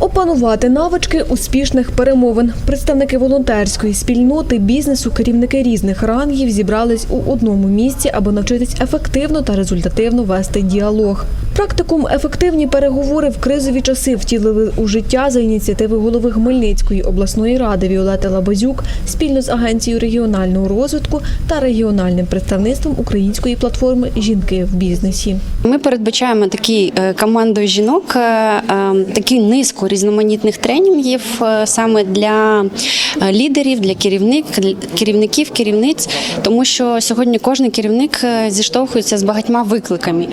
Опанувати навички успішних перемовин. Представники волонтерської спільноти, бізнесу, керівники різних рангів зібрались у одному місці, аби навчитись ефективно та результативно вести діалог. Практикум ефективні переговори в кризові часи втілили у життя за ініціативи голови Хмельницької обласної ради Віолети Лабазюк спільно з агенцією регіонального розвитку та регіональним представництвом української платформи Жінки в бізнесі. Ми передбачаємо такі е, командою жінок, е, е, такі низку різноманітних тренінгів е, саме для е, лідерів, для керівник, керівників, керівниць, тому що сьогодні кожен керівник е, зіштовхується з багатьма викликами,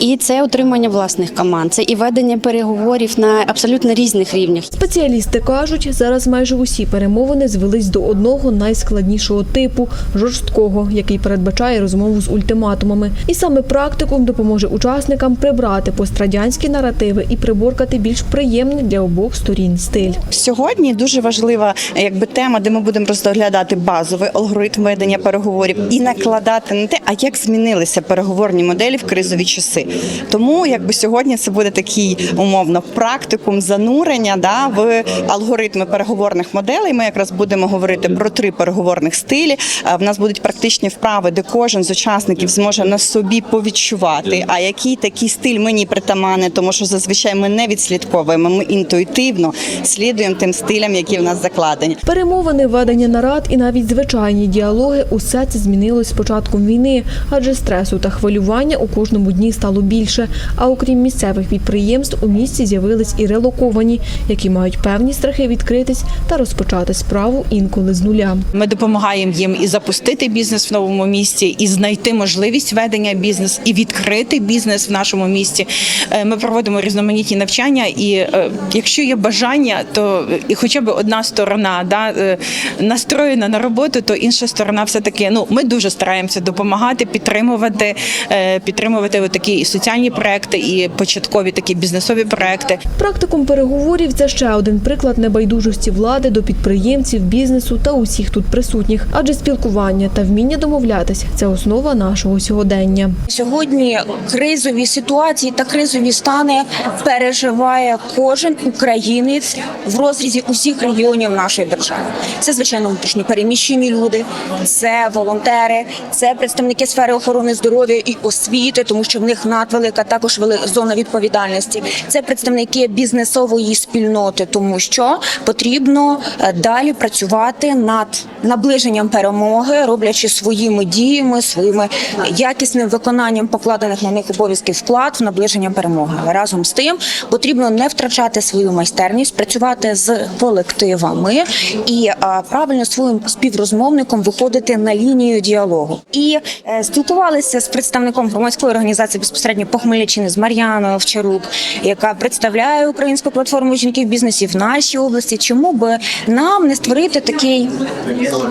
і це отримання власних команд, це і ведення переговорів на абсолютно різних рівнях. Спеціалісти кажуть, зараз майже усі перемовини звелись до одного найскладнішого типу жорсткого, який передбачає розмову з ультиматумами. І саме практикум допоможе учасникам прибрати пострадянські наративи і приборкати більш приємний для обох сторін стиль. Сьогодні дуже важлива якби тема, де ми будемо розглядати базовий алгоритм ведення переговорів і накладати на те, а як змінилися переговорні моделі в кризові часи. Тому якби сьогодні це буде такий умовно практикум занурення да, в алгоритми переговорних моделей. Ми якраз будемо говорити про три переговорних стилі. В нас будуть практичні вправи, де кожен з учасників зможе на собі повідчувати, а який такий стиль мені притаманний, тому що зазвичай ми не відслідковуємо, ми інтуїтивно слідуємо тим стилям, які в нас закладені. Перемовини, ведення нарад і навіть звичайні діалоги усе це змінилось з початком війни, адже стресу та хвилювання у кожному дні стало більше. А окрім місцевих підприємств, у місті з'явились і релоковані, які мають певні страхи відкритись та розпочати справу інколи з нуля. Ми допомагаємо їм і запустити бізнес в новому місті, і знайти можливість ведення бізнесу, і відкрити бізнес в нашому місті. Е, Ми проводимо різноманітні навчання, і е, якщо є бажання, то е, і хоча б одна сторона да, е, настроєна на роботу, то інша сторона все таки. Ну ми дуже стараємося допомагати, підтримувати, е, підтримувати такі і соціальні проекти, і початкові такі бізнесові проекти. Практикум переговорів це ще один приклад небайдужості влади до підприємців, бізнесу та усіх тут присутніх. Адже спілкування та вміння домовлятись це основа нашого сьогодення. Сьогодні кризові ситуації та кризові стани переживає кожен українець в розрізі усіх регіонів нашої держави. Це звичайно внутрішні переміщені люди, це волонтери, це представники сфери охорони здоров'я і освіти, тому що в них надвелика також зона відповідальності. Це представники бізнесової спільноти, тому що потрібно е, далі працювати над наближенням перемоги, роблячи своїми діями, своїми якісним виконанням покладених на них обов'язків вклад в наближення перемоги. Разом з тим потрібно не втрачати свою майстерність, працювати з колективами і правильно своїм співрозмовником виходити на лінію діалогу. І е, спілкувалися з представником громадської організації безпосередньо по Хмельниччині з Мар'яною Овчарук, яка представляє українську платформу жінки в бізнесі в нашій області. Чому би нам не створити такий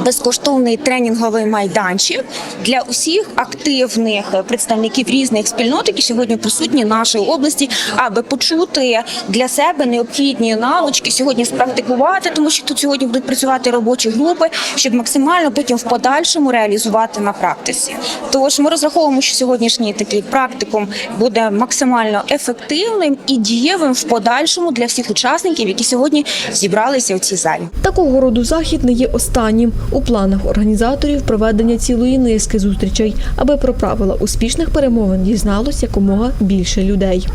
безкоштовний тренінговий майданчик для усіх активних представників різних спільнот, які сьогодні присутні в нашій області, аби почути для себе необхідні навички сьогодні спрактикувати, тому що тут сьогодні будуть працювати робочі групи, щоб максимально потім в подальшому реалізувати на практиці. Тож ми розраховуємо, що сьогоднішній такий практикум буде максимально ефективним і дієвим в подальшому для всіх учасників, які сьогодні зібралися у цій залі. Такого роду захід не є останнім. У планах організаторів проведення цілої низки зустрічей, аби про правила успішних перемовин дізналось якомога більше людей.